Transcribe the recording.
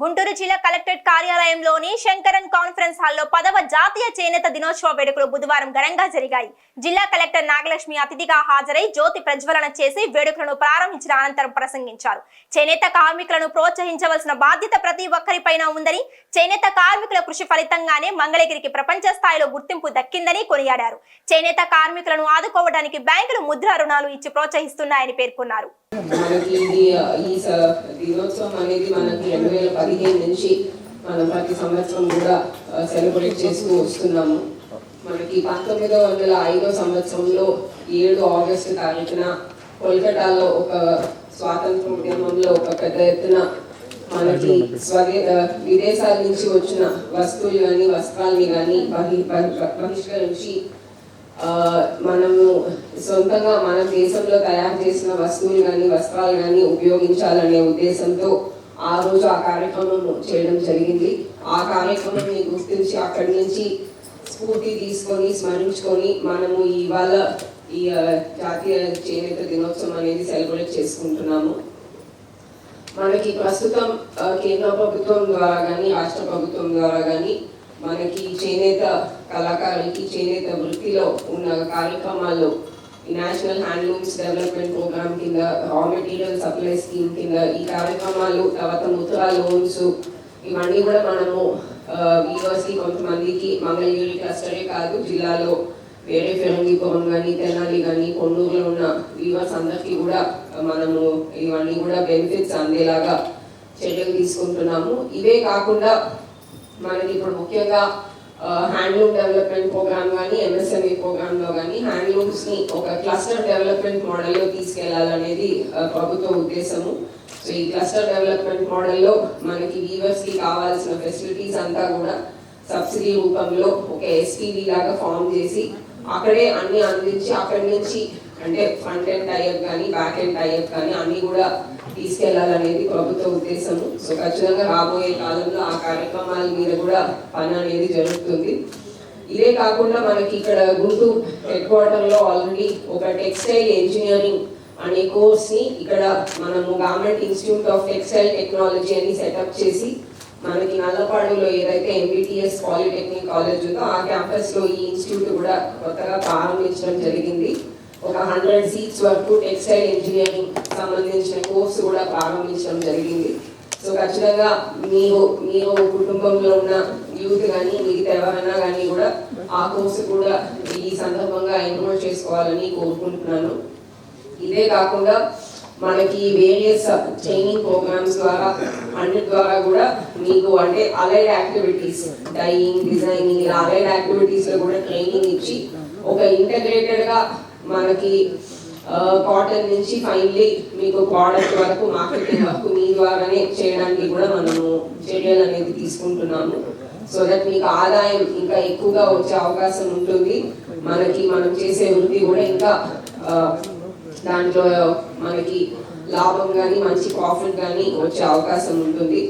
గుంటూరు జిల్లా collectorate కార్యాలయంలోని Shankaran conference హాల్లో పదవ జాతీయ చేనేత దినోత్సవ వేడుకలు బుధవారం ఘనంగా జరిగాయి. జిల్లా కలెక్టర్ నాగలక్ష్మి అతిథిగా హాజరై జ్యోతి ప్రజ్వలన చేసి వేడుకలను ప్రారంభించిన అనంతరం ప్రసంగించారు. చేనేత కార్మికులను ప్రోత్సహించవలసిన బాధ్యత ప్రతి ఒక్కరిపైన ఉందని చేనేత కార్మికుల కృషి ఫలితంగానే మంగళగిరికి ప్రపంచ స్థాయిలో గుర్తింపు దక్కిందని కొనియాడారు. చేనేత కార్మికులను ఆదుకోవడానికి బ్యాంకులు ముద్ర రుణాలు ఇచ్చి ప్రోత్సహిస్తున్నాయని పేర్కొన్నారు. మనకి ఈ దినోత్సవం అనేది మనకి రెండు వేల పదిహేను నుంచి మనం ప్రతి సంవత్సరం కూడా సెలబ్రేట్ చేస్తూ వస్తున్నాము. మనకి పంతొమ్మిది వందల ఐదో సంవత్సరంలో ఏడు ఆగస్టు తారీఖున కోల్కతాలో ఒక స్వాతంత్ర ఉద్యమంలో ఒక పెద్ద ఎత్తున మనకి స్వదే విదేశాల నుంచి వచ్చిన వస్తువులు కానీ వస్త్రాలని కానీ బహి బహిష్కరించి మనము సొంతంగా మన దేశంలో తయారు చేసిన వస్తువులు కానీ వస్త్రాలు కానీ ఉపయోగించాలనే ఉద్దేశంతో ఆ రోజు ఆ కార్యక్రమం చేయడం జరిగింది. ఆ కార్యక్రమాన్ని గుర్తించి అక్కడి నుంచి స్ఫూర్తి తీసుకొని స్మరించుకొని మనము ఇవాళ ఈ జాతీయ చేనేత దినోత్సవం అనేది సెలబ్రేట్ చేసుకుంటున్నాము. మనకి ప్రస్తుతం కేంద్ర ప్రభుత్వం ద్వారా కానీ రాష్ట్ర ప్రభుత్వం ద్వారా కానీ మనకి చేనేత కళాకారులకి చేనేత వృత్తిలో ఉన్న కార్యక్రమాల్లో నేషనల్ హ్యాండ్లూమ్స్ డెవలప్మెంట్ ప్రోగ్రామ్ కింద రా మెటీరియల్ సప్లై స్కీమ్ కింద ఈ కార్యక్రమాలు తర్వాత ముద్రా లోన్స్ ఇవన్నీ కూడా మనము వీవర్స్కి కొంతమందికి మంగళగిరి క్లస్టరే కాదు జిల్లాలో వేరే ఫిరంగిపురం కానీ తెనాలి కానీ కొన్నూరులో ఉన్న వీవర్స్ అందరికీ కూడా మనము ఇవన్నీ కూడా బెనిఫిట్స్ అందేలాగా చర్యలు తీసుకుంటున్నాము. ఇవే కాకుండా మనకి ఇప్పుడు ముఖ్యంగా హ్యాండ్లూమ్ డెవలప్మెంట్ ప్రోగ్రామ్ కానీ ఎంఎస్ఎంఈ ప్రోగ్రామ్లో కానీ హ్యాండ్లూమ్స్ని ఒక క్లస్టర్ డెవలప్మెంట్ మోడల్లో తీసుకెళ్ళాలనేది ప్రభుత్వ ఉద్దేశము. సో ఈ క్లస్టర్ డెవలప్మెంట్ మోడల్లో మనకి వీవర్స్కి కావాల్సిన ఫెసిలిటీస్ అంతా కూడా సబ్సిడీ రూపంలో ఒక ఎస్పీవి లాగా ఫామ్ చేసి అక్కడే అన్ని అందించి అక్కడి నుంచి అంటే ఫ్రంట్ ఎండ్ టైప్ కానీ బ్యాక్ ఎండ్ టైప్ కానీ అన్ని కూడా తీసుకెళ్ళాలనేది ప్రభుత్వ ఉద్దేశము. సో ఖచ్చితంగా రాబోయే కాలంలో ఆ కార్యక్రమాల మీద కూడా పని అనేది జరుగుతుంది. ఇదే కాకుండా మనకి ఇక్కడ గుంటూరు హెడ్ క్వార్టర్లో ఆల్రెడీ ఒక టెక్స్టైల్ ఇంజనీరింగ్ అనే కోర్స్ని ఇక్కడ మనము government institute of textile technology అని సెటప్ చేసి మనకి నల్లపాడులో ఏదైతే ఎంబీటీఎస్ పాలిటెక్నిక్ కాలేజ్ ఉందో ఆ క్యాంపస్లో ఈ ఇన్స్టిట్యూట్ కూడా కొత్తగా ప్రారంభించడం జరిగింది. ఒక హండ్రెడ్ సీట్స్ వరకు టెక్స్టైల్ ఇంజనీరింగ్ సంబంధించిన కోర్సు కూడా ప్రారంభించడం జరిగింది. సో ఖచ్చితంగా మీరు మీరు కుటుంబంలో ఉన్న యూత్ కానీ మిగతా ఎవరైనా కానీ కూడా ఆ కోర్సు కూడా ఈ సందర్భంగా ఎన్రోల్ చేసుకోవాలని కోరుకుంటున్నాను. ఇదే కాకుండా మనకి వేరియస్ ట్రైనింగ్ ప్రోగ్రామ్స్ ద్వారా అన్ని ద్వారా కూడా మీకు అంటే అలైడ్ యాక్టివిటీస్ డైయింగ్ డిజైనింగ్ ఇలా అలైడ్ యాక్టివిటీస్లో కూడా ట్రైనింగ్ ఇచ్చి ఒక ఇంటగ్రేటెడ్గా మనకి కాటన్ నుంచి ఫైనలీ మీకు ప్రోడక్ట్ వరకు మార్కెటింగ్ వరకు మీ ద్వారానే చేయడానికి కూడా మనము చర్యలు అనేది తీసుకుంటున్నాము. సో దట్ మీకు ఆదాయం ఇంకా ఎక్కువగా వచ్చే అవకాశం ఉంటుంది. మనకి మనం చేసే వృత్తి కూడా ఇంకా దాంట్లో మనకి లాభం కానీ మంచి ప్రాఫిట్ కానీ వచ్చే అవకాశం ఉంటుంది.